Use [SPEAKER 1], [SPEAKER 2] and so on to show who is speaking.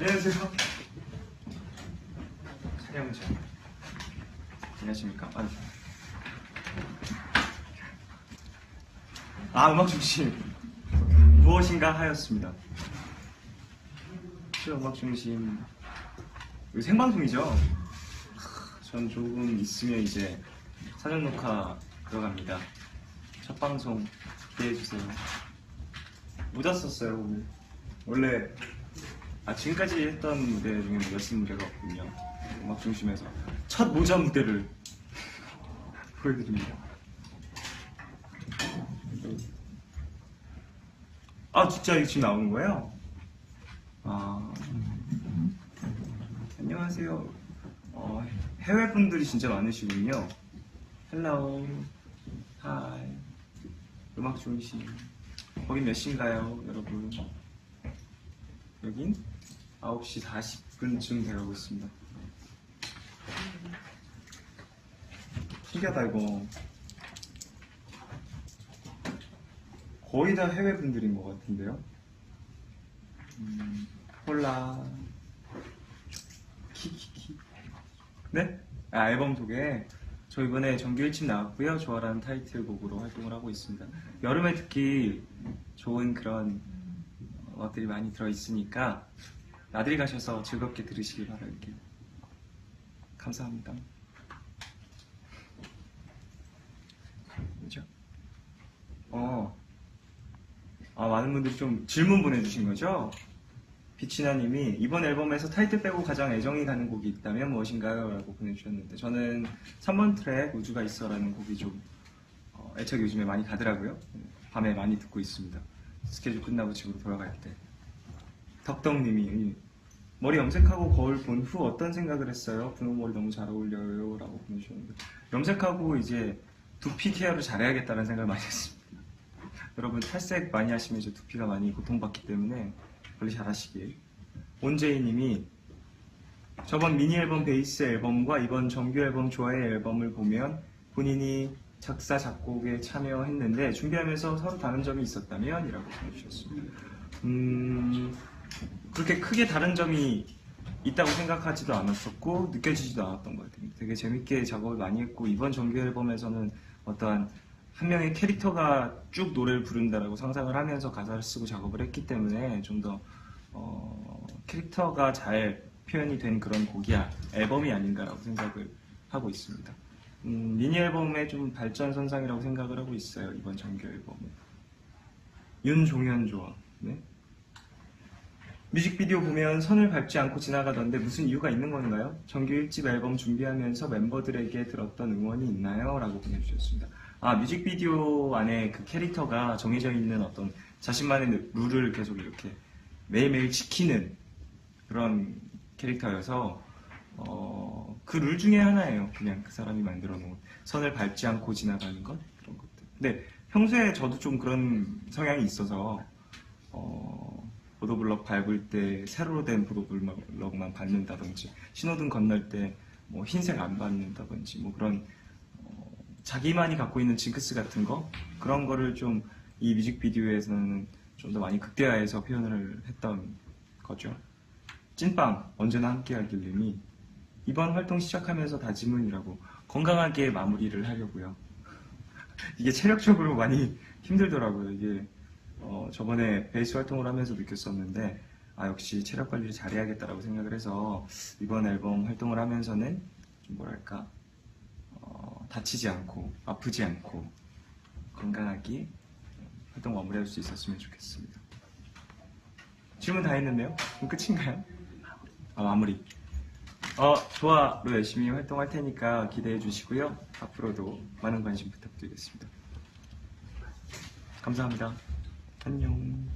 [SPEAKER 1] 안녕하세요. 중. 안녕하십니까? 아, 아 음악 중심 무엇인가 하였습니다. 시 음악 중심 생방송이죠? 전 조금 있으면 이제 사전 녹화 들어갑니다. 첫 방송 기대해 주세요. 못 왔었어요 오늘. 원래 아 지금까지 했던 무대 중에 몇슨 무대가 없군요. 음악 중심에서 첫 모자 무대를 보여드립니다. 아 진짜 이거 지금 나오는 거예요? 아 안녕하세요. 어, 해외 분들이 진짜 많으시군요. 헬로우, 하이, 음악 중심. 거긴 몇 시인가요, 여러분? 여긴 9시 40분쯤 돼가고 있습니다. 신기하다, 이거. 거의 다 해외 분들인 것 같은데요? 음, 홀라. 키키키. 네? 아, 앨범 소개. 저 이번에 정규 1집 나왔고요. 좋아라는 타이틀곡으로 활동을 하고 있습니다. 여름에 듣기 좋은 그런 것들이 많이 들어있으니까 나들이 가셔서 즐겁게 들으시길 바랄게요. 감사합니다. 그죠? 어. 아, 많은 분들이 좀 질문 보내주신 거죠? 비치나님이 이번 앨범에서 타이틀 빼고 가장 애정이 가는 곡이 있다면 무엇인가요? 라고 보내주셨는데 저는 3번 트랙 우주가 있어라는 곡이 좀 어, 애착이 요즘에 많이 가더라고요. 밤에 많이 듣고 있습니다. 스케줄 끝나고 집으로 돌아갈 때. 덕덕님이 머리 염색하고 거울 본 후 어떤 생각을 했어요? 분홍 머리 너무 잘 어울려요. 라고 보내주셨는데 염색하고 이제 두피 케어를 잘해야겠다는 생각을 많이 했습니다. 여러분 탈색 많이 하시면 이제 두피가 많이 고통받기 때문에 관리 잘 하시길. 온제이님이 저번 미니 앨범 베이스 앨범과 이번 정규 앨범 좋아의 앨범을 보면 본인이 작사 작곡에 참여했는데 준비하면서 서로 다른 점이 있었다면? 이라고 보내주셨습니다. 음, 그렇게 크게 다른 점이 있다고 생각하지도 않았었고 느껴지지도 않았던 것 같아요. 되게 재밌게 작업을 많이 했고 이번 정규 앨범에서는 어떠한 한 명의 캐릭터가 쭉 노래를 부른다라고 상상을 하면서 가사를 쓰고 작업을 했기 때문에 좀더 어, 캐릭터가 잘 표현이 된 그런 곡이야 앨범이 아닌가라고 생각을 하고 있습니다. 음, 미니 앨범의 좀 발전 선상이라고 생각을 하고 있어요 이번 정규 앨범은. 윤종현 좋아. 네? 뮤직비디오 보면 선을 밟지 않고 지나가던데 무슨 이유가 있는 건가요? 정규 1집 앨범 준비하면서 멤버들에게 들었던 응원이 있나요? 라고 보내주셨습니다. 아, 뮤직비디오 안에 그 캐릭터가 정해져 있는 어떤 자신만의 룰을 계속 이렇게 매일매일 지키는 그런 캐릭터여서 어, 그 룰 중에 하나예요. 그냥 그 사람이 만들어 놓은 선을 밟지 않고 지나가는 것 그런 것들. 근데 평소에 저도 좀 그런 성향이 있어서 어, 보도블럭 밟을 때 세로로 된 보도블럭만 밟는다든지 신호등 건널 때 뭐 흰색 안 밟는다든지 뭐 그런 어, 자기만이 갖고 있는 징크스 같은 거 그런 거를 좀 이 뮤직비디오에서는 좀 더 많이 극대화해서 표현을 했던 거죠. 찐빵 언제나 함께하길 님이 이번 활동 시작하면서 다짐은 이라고 건강하게 마무리를 하려고요. 이게 체력적으로 많이 힘들더라고요. 이게 어, 저번에 베이스 활동을 하면서 느꼈었는데 아 역시 체력 관리를 잘해야겠다라고 생각을 해서 이번 앨범 활동을 하면서는 좀 뭐랄까 어, 다치지 않고 아프지 않고 건강하게 활동 마무리할 수 있었으면 좋겠습니다. 질문 다 했는데요? 끝인가요? 아 마무리. 어 좋아로 열심히 활동할 테니까 기대해 주시고요. 앞으로도 많은 관심 부탁드리겠습니다. 감사합니다. 안녕.